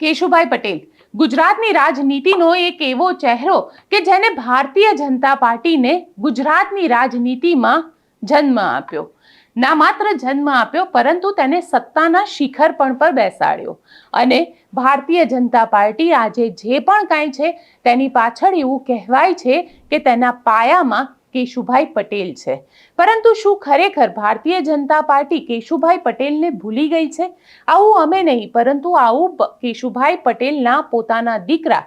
કેશુભાઈ પટેલ. ગુજરાતની રાજનીતિનો એક એવો ચહેરો કે જેને ભારતીય જનતા પાર્ટીને ગુજરાતની રાજનીતિમાં જન્મ આપ્યો. ના માત્ર જન્મ આપ્યો, પરંતુ તેને સત્તાના શિખર પણ પર બેસાડ્યો. અને ભારતીય જનતા પાર્ટી આજે જે પણ કાંઈ છે તેની પાછળ એવું કહેવાય છે કે તેના પાયામાં કેશુભાઈ પટેલ છે. પરંતુ શું ખરેખર ભારતીય જનતા પાર્ટી કેશુભાઈ પટેલને ભૂલી ગઈ છે? આવું અમે નહીં, પરંતુ આવું કેશુભાઈ પટેલના પોતાના દીકરા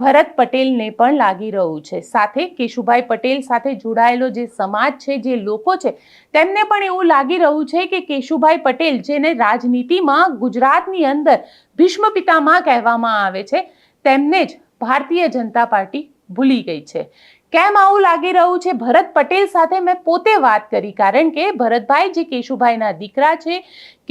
ભરત પટેલને પણ લાગી રહ્યું છે. સાથે કેશુભાઈ પટેલ સાથે જોડાયેલો જે સમાજ છે, જે લોકો છે, તેમને પણ એવું લાગી રહ્યું છે કે કેશુભાઈ પટેલ, જેને રાજનીતિમાં ગુજરાતની અંદર ભીષ્મ પિતામાં કહેવામાં આવે છે, તેમને જ ભારતીય જનતા પાર્ટી ભૂલી ગઈ છે. કેમ આવું લાગી રહ્યું છે? ભરત પટેલ સાથે મેં પોતે વાત કરી, કારણ કે ભરતભાઈ જે કેશુભાઈના દીકરા છે,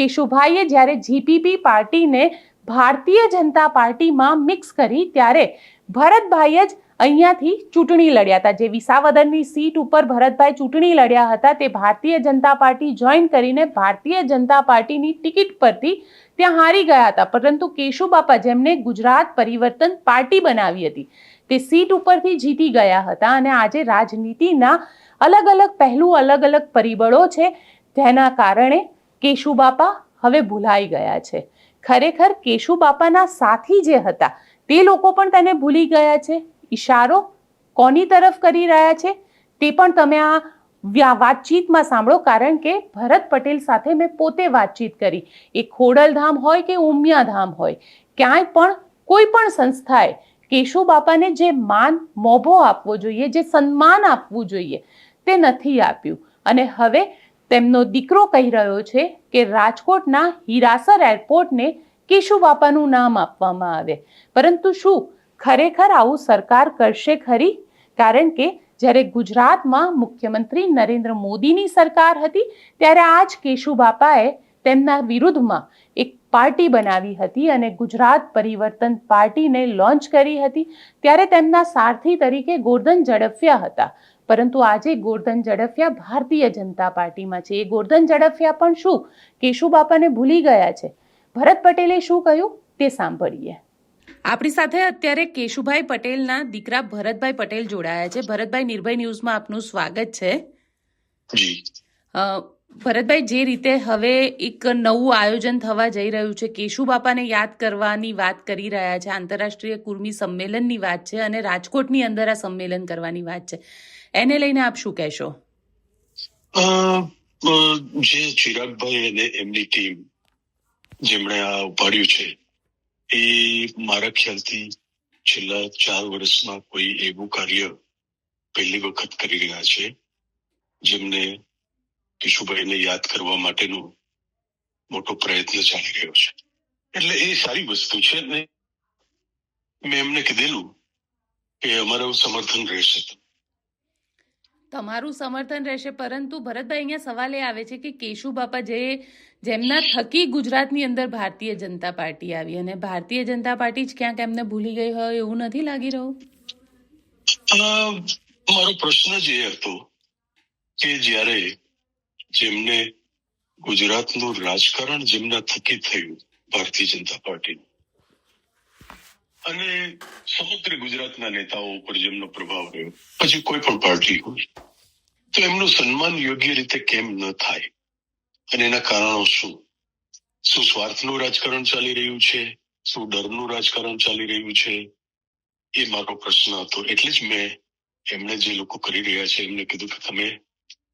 કેશુભાઈએ જ્યારે જીપીપી પાર્ટીને ભારતીય જનતા પાર્ટીમાં મિક્સ કરી, ત્યારે ભરતભાઈ જ અહીંયાથી ચૂંટણી લડ્યા હતા. જે વિસાવદરની સીટ ઉપર ભરતભાઈ ચૂંટણી લડ્યા હતા, તે ભારતીય જનતા પાર્ટી જોઈન કરીને ભારતીય જનતા પાર્ટીની ટિકિટ પરથી ત્યાં હારી ગયા હતા. પરંતુ કેશુબાપા જેમને ગુજરાત પરિવર્તન પાર્ટી બનાવી હતી. તે સીટ ઉપરથી જીતી ગયા હતા અને આજે રાજનીતિના અલગ અલગ પહેલું, અલગ અલગ પરિબળો છે. તેના કારણે કેશુબાપા હવે ભૂલાઈ ગયા છે. ખરેખર કેશુબાપાના સાથી જે હતા, તે લોકો પણ તેને ભૂલી ગયા છે. ઈશારો કોની તરફ કરી રહ્યા છે? તે પણ તમે આ વાતચીતમાં સાંભળો, કારણ કે ભરત પટેલ સાથે મેં પોતે વાતચીત કરી. એ ખોડલધામ હોય કે ઉમિયાધામ હોય, ક્યાંય પણ કોઈ પણ સંસ્થાએ કેશુ બાપાને જે માન, મોભો આપવો જોઈએ, જે સન્માન આપવું જોઈએ, તે નથી આપ્યું. અને હવે તેમનો દીકરો કહી રહ્યો છે કે રાજકોટના હિરાસર એરપોર્ટને કેશુ બાપાનું નામ આપવામાં આવે. પરંતુ શું ખરેખર આવું સરકાર કરશે ખરી? કારણ કે જ્યારે ગુજરાતમાં મુખ્યમંત્રી નરેન્દ્ર મોદીની સરકાર હતી, ત્યારે આ જ કેશુ બાપાએ તેમના વિરુદ્ધમાં એક પાર્ટી બનાવી હતી અને ગુજરાત પરિવર્તન પાર્ટીને લોન્ચ કરી હતી ત્યારે તેમના સારથી તરીકે ગોરધન ઝડફિયા હતા. પરંતુ આજે ગોરધન ઝડફિયા ભારતીય જનતા પાર્ટીમાં છે. એ ગોરધન ઝડફિયા પણ શું? કેશુબાપાને ભૂલી ગયા છે. ભરત પટેલે શું કહ્યું? તે સાંભળીએ. આપણી સાથે અત્યારે કેશુભાઈ પટેલના દીકરા ભરતભાઈ પટેલ જોડાયા છે. ભરતભાઈ નિર્ભય ન્યૂઝમાં આપનું સ્વાગત છે. જી. અ, ભરતભાઈ, જે રીતે હવે એક નવું આયોજન થવા જઈ રહ્યું છે કેશુબાપાને યાદ કરવાની વાત કરી રહ્યા છે, આંતરરાષ્ટ્રીય કુર્મી સંમેલનની વાત છે અને રાજકોટની અંદર આ સંમેલન કરવાની વાત છે. એને લઈને આપ શું કહેશો? જે ચિરાગભાઈ અને એમની ટીમ જેમણે આ ઉપાડ્યું છે, એ મારા ખ્યાલથી છેલ્લા ચાર વર્ષમાં કોઈ એવું કાર્ય પહેલી વખત કરી રહ્યા છે, જેમને કેશુભાઈને યાદ કરવા માટેનો મોટો પ્રયત્ન ચાલી રહ્યો છે. એટલે એ સારી વસ્તુ છે ને મેં એમને કીધેલું કે અમારું સમર્થન રહેશે. તમારું સમર્થન રહેશે પરંતુ ભરતભાઈ અહીંયા સવાલ એ આવે છે કે કેશુ બાપા જે જેમના થકી ગુજરાતની અંદર ભારતીય જનતા પાર્ટી આવી અને ભારતીય જનતા પાર્ટી જ ક્યાંક એમને ભૂલી ગઈ હોય એવું નથી લાગી રહ્યું? મારો પ્રશ્ન જ એ હતો કે જ્યારે જેમને ગુજરાતનું રાજકારણ જેમના થકી થયું ભારતીય જનતા પાર્ટીનું. અને સમગ્ર ગુજરાતના નેતાઓ ઉપર જેમનો પ્રભાવ રહ્યો, પછી કોઈ પણ પાર્ટી હોય, તો એમનું સન્માન યોગ્ય રીતે કેમ ન થાય? અને એના કારણો શું? શું સ્વાર્થનું રાજકારણ ચાલી રહ્યું છે? શું ડરનું રાજકારણ ચાલી રહ્યું છે? એ મારો પ્રશ્ન હતો. એટલે જ મેં એમણે જે લોકો કરી રહ્યા છે, એમને કીધું કે તમે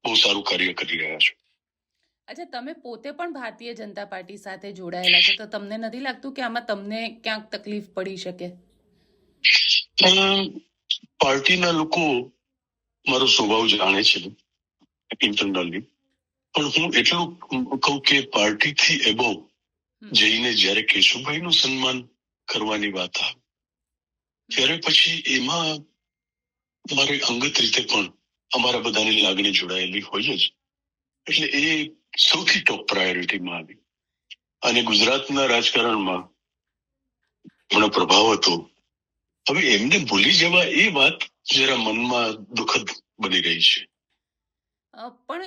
બહુ સારું કાર્ય કરી રહ્યા છો. અચ્છા તમે પોતે પણ ભારતીય જનતા પાર્ટી સાથે જોડાયેલા છો તો તમને નથી લાગતું કે આમાં તમને ક્યાંક તકલીફ પડી શકે? પાર્ટીના લોકો મારો સ્વભાવ જાણે છે ઇન્ટરનલી પણ હું એટલું કહું કે પાર્ટીથી એબો જઈને જ્યારે કેશુભાઈનું સન્માન કરવાની વાત આવે ત્યારે પછી એમાં મારે અંગત રીતે પણ અમારા બધાની લાગણી જોડાયેલી હોય જ. એટલે એ સૌથી ટોપ પ્રાયોરિટીમાં આવી. અને ગુજરાતના રાજકારણમાં એમનો પ્રભાવ હતો. હવે એમને ભૂલી જવા એ વાત જરા મનમાં દુઃખદ બની રહી છે. પણ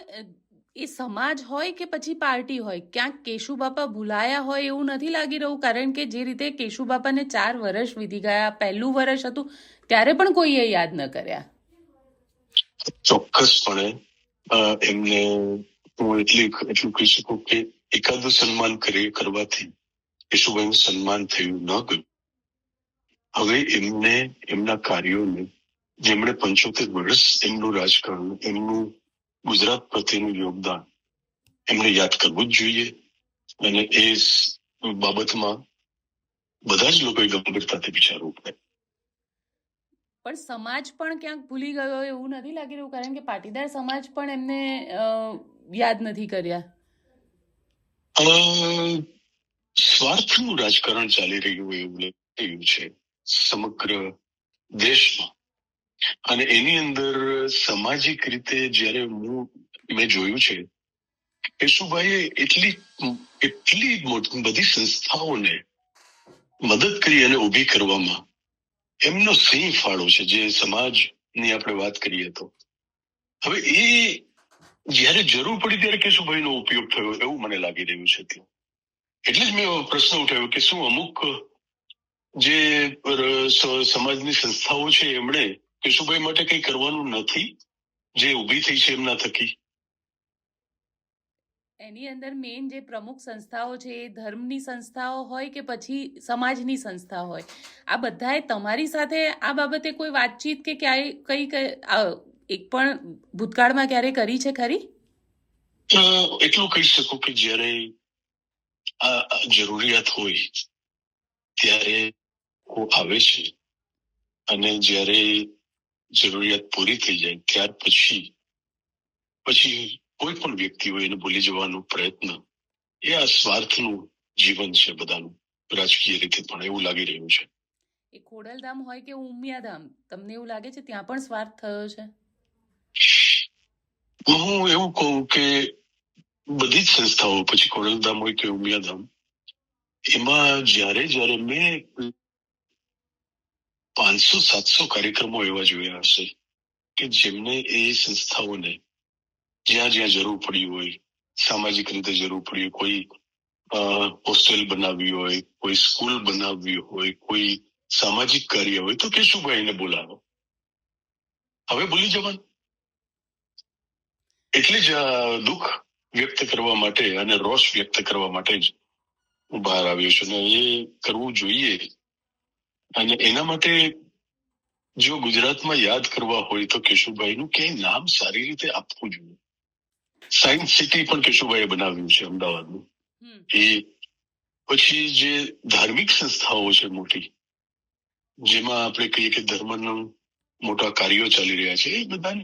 એ સમાજ હોય કે પછી પાર્ટી હોય, ક્યાંક કેશુબાપા ભૂલાયા હોય એવું નથી લાગી રહ્યું, કારણ કે જે રીતે કેશુબાપાને ચાર વર્ષ વીતી ગયા, પહેલું વર્ષ હતું, ત્યારે પણ કોઈએ યાદ ન કર્યા. ચોક્કસપણે એમને હું એટલી એટલું કહી શકું કે એકાદું સન્માન કરી, કરવાથી યશુભાઈનું સન્માન થયું ન ગયું. હવે એમને, એમના કાર્યોને જેમણે પંચોતેર વર્ષ એમનું રાજકારણ, એમનું ગુજરાત પ્રત્યેનું યોગદાન એમને યાદ કરવું જ જોઈએ. અને એ બાબતમાં બધા જ લોકોએ ગંભીરતાથી વિચારવું પડે. પણ સમાજ પણ ક્યાંક ભૂલી ગયો એવું નથી લાગી રહ્યું, કારણ કે પાટીદાર સમાજ પણ એમને યાદ નથી કર્યા. સ્વાર્થનું રાજકારણ ચાલી રહ્યું એવું રહ્યું છે સમગ્ર દેશમાં. અને એની અંદર સામાજિક રીતે જ્યારે હું, મેં જોયું છે, કેશુભાઈએ એટલી એટલી બધી સંસ્થાઓને મદદ કરી અને ઊભી કરવામાં એમનો સિંહ ફાળો છે, જે સમાજની આપણે વાત કરીએ તો. હવે એ જ્યારે જરૂર પડી ત્યારે કેશુભાઈનો ઉપયોગ થયો એવું મને લાગી રહ્યું છે. એટલે જ મેં પ્રશ્ન ઉઠાવ્યો કે શું અમુક જે સમાજની સંસ્થાઓ છે એમણે કેશુભાઈ માટે કંઈ કરવાનું નથી? જે ઊભી થઈ છે એમના થકી. એની અંદર મેઇન જે પ્રમુખ સંસ્થાઓ છે, એ ધર્મની સંસ્થાઓ હોય કે પછી સમાજની સંસ્થા હોય. આ બધાએ તમારી સાથે આ બાબતે કોઈ વાતચીત કે ક્યાંય કઈ એક પણ ભૂતકાળમાં ક્યારે કરી છે ખરી? એટલું કહી શકું કે જ્યારે આ જરૂરિયાત હોય ત્યારે આવે છે. અને જ્યારે જરૂરિયાત પૂરી થઈ જાય, ત્યાર પછી પછી કોઈ પણ વ્યક્તિ હોય એને ભૂલી જવાનો પ્રયત્ન એ આ સ્વાર્થનું જીવન છે બધાનું રાજકીય રીતે પણ એવું લાગી રહ્યું છે. એ ખોડલધામ હોય કે ઉમિયાધામ તમને એવું લાગે છે ત્યાં પણ સ્વાર્થ થયો છે? હું એવું કહું કે બધી જ સંસ્થાઓ પછી ખોડલધામ હોય કે ઉમિયાધામ એમાં જ્યારે જ્યારે મેં પાંચસો સાતસો કાર્યક્રમો એવા જોયા હશે કે જેમને એ સંસ્થાઓને જ્યાં જ્યાં જરૂર પડી હોય, સામાજિક રીતે જરૂર પડી હોય, કોઈ હોસ્ટેલ બનાવવી હોય, કોઈ સ્કૂલ બનાવવી હોય, કોઈ સામાજિક કાર્ય હોય, તો કેશુભાઈને બોલાવો. હવે ભૂલી જવાનું. એટલે જ દુઃખ વ્યક્ત કરવા માટે અને રોષ વ્યક્ત કરવા માટે જ હું બહાર આવ્યો છું અને એ કરવું જોઈએ. અને એના માટે જો ગુજરાતમાં યાદ કરવા હોય તો કેશુભાઈનું ક્યાંય નામ સારી રીતે આપવું જોઈએ. સાયન્સ સિટી પણ કેશુભાઈએ બનાવ્યું છે અમદાવાદનું. એ પછી જે ધાર્મિક સંસ્થાઓ છે મોટી જેમાં આપણે કહીએ કે ધર્મના મોટા કાર્યો ચાલી રહ્યા છે એ બધા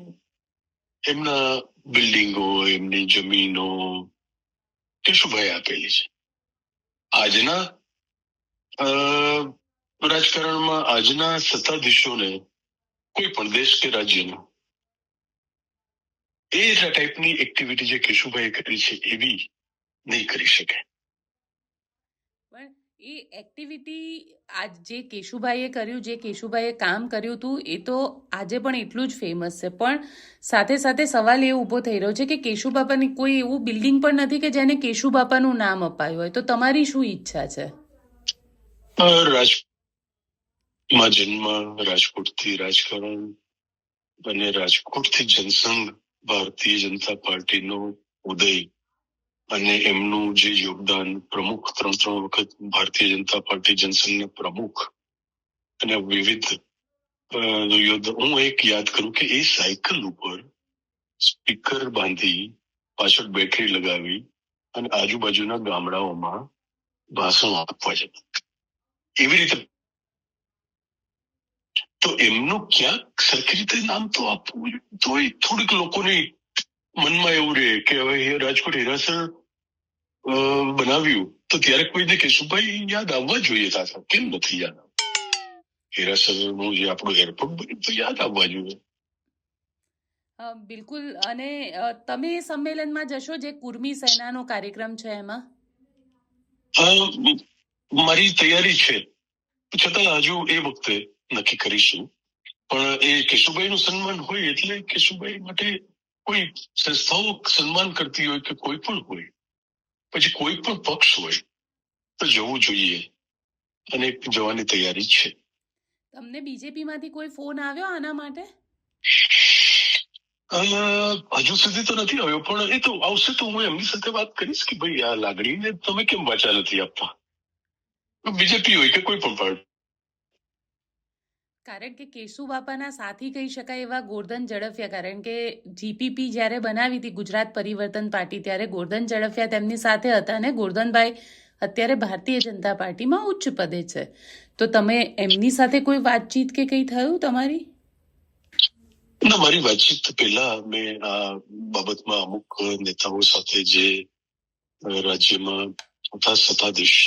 એમના બિલ્ડિંગો એમની જમીનો કેશુભાઈ આપેલી છે. આજના રાજકારણમાં આજના સત્તાધીશોને કોઈ પણ દેશ કે રાજ્યનો એ ટાઈપની એક્ટિવિટી જે કેશુભાઈએ કરી છે એવી નહીં કરી શકે. એ એક્ટિવિટી આજ જે કેશુભાઈએ કર્યું જે કેશુભાઈએ કામ કર્યું હતું એ તો આજે પણ એટલું જ ફેમસ છે. પણ સાથે સાથે સવાલ એ ઊભો થઈ રહ્યો છે કે કેશુબાપાની કોઈ એવું બિલ્ડિંગ પણ નથી કે જેને કેશુબાપાનું નામ અપાયું હોય. તો તમારી શું ઈચ્છા છે? અ, રાજમાં જન્મ રાજકોટથી રાજકારણ અને રાજકોટથી જનસંઘ ભારતીય જનતા પાર્ટીનો ઉદય અને એમનું જે યોગદાન પ્રમુખ ત્રણ ત્રણ વખત ભારતીય જનતા પાર્ટી જનસંઘના પ્રમુખ અને વિવિધ હું એક યાદ કરું કે એ સાયકલ ઉપર સ્પીકર બાંધી પાછળ બેટરી લગાવી અને આજુબાજુના ગામડાઓમાં ભાષણ આપવા જતા. એવી રીતે તો એમનું ક્યાંક સરખી રીતે નામ તો આપવું જોઈએ. તો એ થોડીક લોકોને મનમાં એવું રહે કે હવે રાજકોટ હેરાસર બનાવ્યું. તો ત્યારે કોઈને કેશુભાઈ યાદ આવવા જોઈએ તાતા કેમ નથી યાદ આવતું જે આપણું એરપોર્ટ બન્યું તો યાદ આવવા જોઈએ. બિલકુલ. અને તમે એ સંમેલનમાં જશો જે કુર્મી સેનાનો કાર્યક્રમ છે એમાં? મારી તૈયારી છે. છતાં હજુ એ વખતે નક્કી કરીશું. પણ એ કેશુભાઈ નું સન્માન હોય એટલે કેશુભાઈ માટે કોઈ સંસ્થાઓ સન્માન કરતી હોય કે કોઈ પણ હોય પછી કોઈ પણ પક્ષ હોય તો જવું જોઈએ. અને જવાની તૈયારી છે. તમને બીજેપી માંથી કોઈ ફોન આવ્યો આના માટે? હજુ સુધી તો નથી આવ્યો પણ એ તો આવશે તો હું એમની સાથે વાત કરીશ કે ભાઈ આ લાગણીને તમે કેમ વાચા નથી આપતા બીજેપી હોય કે કોઈ પણ પાર્ટી કારણ કે કેશુ બાપાના સાથી કહી શકાય એવા ગોરધન ઝડફિયા. કારણ કે જીપીપી જ્યારે બનાવી હતી ગુજરાત પરિવર્તન પાર્ટી, ત્યારે ગોરધન ઝડફિયા તેમની સાથે હતા અને ગોરધનભાઈ અત્યારે ભારતીય જનતા પાર્ટીમાં ઉચ્ચ પદે છે. તો તમે એમની સાથે કોઈ વાતચીત કે કઈ થયું તમારી? ના, મારી વાતચીત પહેલા મેં આ બાબતમાં અમુક નેતાઓ સાથે જે રાજ્યમાં હતા સત્તાધીશ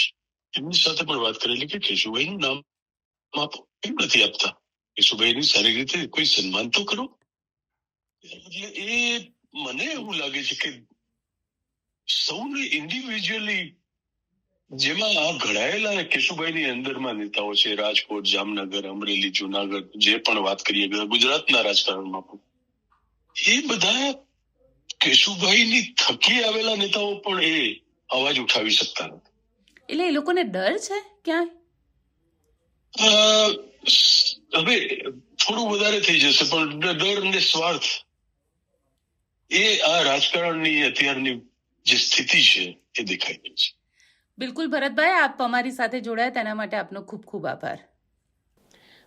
એમની સાથે પણ વાત કરેલી કે કેશુભાઈનું નામ આપો. કેમ નથી આપતા. કેશુભાઈની સારી રીતે કોઈ સન્માન તો કરો. એટલે એ મને એવું લાગે છે કે સૌને ઇન્ડિવિજ્યુઅલી જેમાં આ ઘડાયેલા કેશુભાઈની અંદરમાં નેતાઓ છે, રાજકોટ, જામનગર, અમરેલી, જુનાગઢ, જે પણ વાત કરીએ ગુજરાતના રાજકારણમાં પણ. એ બધા કેશુભાઈની થકી આવેલા નેતાઓ પણ એ અવાજ ઉઠાવી શકતા નથી. એટલે એ લોકોને ડર છે ક્યાંય? હવે થોડું વધારે થઈ જશે, પણ ડર ને સ્વાર્થ એ આ રાજકારણની અત્યારની જે સ્થિતિ છે, એ દેખાઈ રહી છે. બિલકુલ ભરતભાઈ, આપ અમારી સાથે જોડાયા, તેના માટે આપનો ખૂબ ખૂબ આભાર.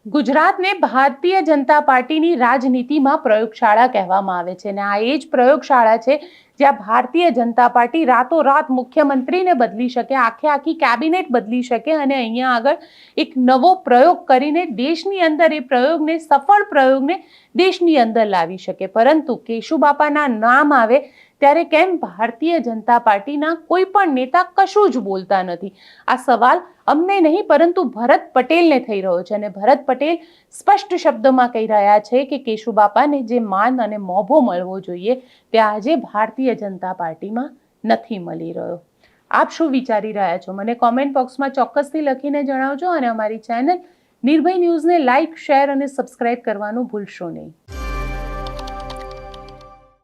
ગુજરાતને ભારતીય જનતા પાર્ટીની રાજનીતિમાં પ્રયોગશાળા કહેવામાં આવે છે. અને આ એ જ પ્રયોગશાળા છે, જ્યાં ભારતીય જનતા પાર્ટી રાતોરાત મુખ્યમંત્રીને બદલી શકે, આખે આખી કેબિનેટ બદલી શકે અને અહીંયા આગળ એક નવો પ્રયોગ કરીને દેશની અંદર એ પ્રયોગને, સફળ પ્રયોગને દેશની અંદર લાવી શકે. પરંતુ કેશુબાપાના નામ આવે ત્યારે કેમ ભારતીય જનતા પાર્ટીના કોઈ પણ નેતા કશું જ બોલતા નથી? આ સવાલ અમને નહીં, પરંતુ ભરત પટેલને થઈ રહ્યો છે અને ભરત પટેલ સ્પષ્ટ શબ્દોમાં કહી રહ્યા છે કે કેશુબાપાને જે માન અને મોભો મળવો જોઈએ, તે આજે ભારતીય જનતા પાર્ટીમાં નથી મળી રહ્યો. આપ શું વિચારી રહ્યા છો? મને કોમેન્ટ બોક્સમાં ચોક્કસથી લખીને જણાવજો અને અમારી ચેનલ નિર્ભય ન્યૂઝને લાઇક શેર અને સબસ્ક્રાઇબ કરવાનું ભૂલશો નહીં.